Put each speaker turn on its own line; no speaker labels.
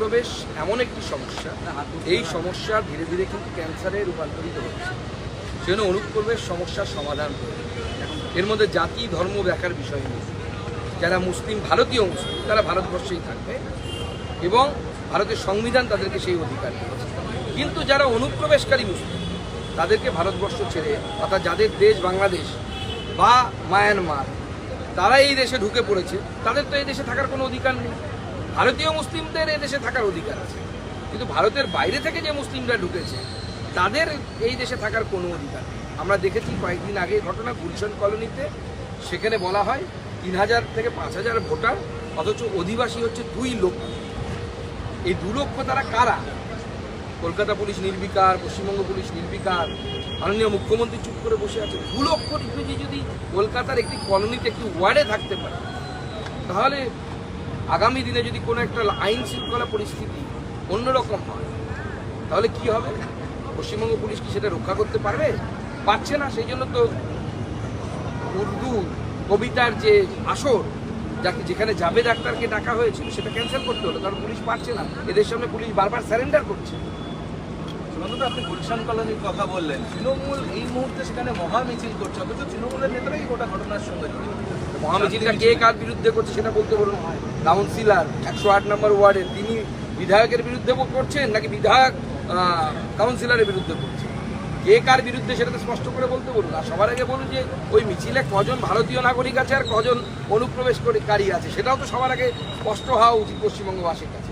অনুপ্রবেশ এমন একটি সমস্যা, এই সমস্যা ধীরে ধীরে কিন্তু ক্যান্সারে রূপান্তরিত হচ্ছে। সেজন্য অনুপ্রবেশ সমস্যার সমাধান। এর মধ্যে জাতি, ধর্ম দেখার বিষয় নেই যারা মুসলিম, ভারতীয় মুসলিম, তারা ভারতবর্ষেই থাকবে এবং ভারতের সংবিধান তাদেরকে সেই অধিকার দিয়েছে। কিন্তু যারা অনুপ্রবেশকারী মুসলিম, তাদেরকে ভারতবর্ষ ছেড়ে, অর্থাৎ যাদের দেশ বাংলাদেশ বা মায়ানমার তারা এই দেশে ঢুকে পড়েছে, তাদের তো এই দেশে থাকার কোনো অধিকার নেই। ভারতীয় মুসলিমদের এই দেশে থাকার অধিকার আছে। কিন্তু ভারতের বাইরে থেকে যে মুসলিমরা ঢুকেছে, তাদের এই দেশে থাকার কোনো অধিকার আমরা দেখেছি কয়েকদিন আগে ঘটনা গুলশন কলোনিতে, সেখানে বলা হয় তিন হাজার থেকে পাঁচ হাজার ভোটার, অথচ অধিবাসী হচ্ছে দুই লক্ষ। এই দু লক্ষ তারা কারা? কলকাতা পুলিশ নির্বিকার, পশ্চিমবঙ্গ পুলিশ নির্বিকার, মাননীয় মুখ্যমন্ত্রী চুপ করে বসে আছে। দু লক্ষ রিফিউজি যদি কলকাতার একটি কলোনিতে, একটি ওয়ার্ডে থাকতে পারে, তাহলে আগামী দিনে যদি কোনো একটা আইন শৃঙ্খলা পরিস্থিতি অন্যরকম হয় তাহলে কি হবে? পশ্চিমবঙ্গ পুলিশ কি সেটা রক্ষা করতে পারবে? পারছে না সেই জন্য তো উর্দু কবিতার যে আসর যাকে যেখানে জাভেদ আক্তারকে ডাকা হয়েছিল সেটা ক্যান্সেল করতে হলো কারণ পুলিশ পারছে না। এদের সামনে পুলিশ বারবার স্যারেন্ডার করছে।
আপনি গুলশান কলোনির কথা বললেন। তৃণমূল এই মুহূর্তে সেখানে মহামিছিল করছে অথচ তৃণমূলের নেতারাই গোটা ঘটনার সঙ্গে জড়িত।
মহামিছিলটা কে কার বিরুদ্ধে করছে সেটা বলতে বলুন। কাউন্সিলর একশো আট নম্বর ওয়ার্ডের তিনি বিধায়কের বিরুদ্ধে করছেন নাকি বিধায়ক কাউন্সিলরের বিরুদ্ধে করছেন? কে কার বিরুদ্ধে সেটা স্পষ্ট করে বলতে বলুন? আর সবার আগে বলুন যে ওই মিছিলে কজন ভারতীয় নাগরিক আছে আর কজন অনুপ্রবেশকারী আছে, সেটাও তো সবার আগে স্পষ্ট হওয়া উচিত পশ্চিমবঙ্গবাসীর কাছে।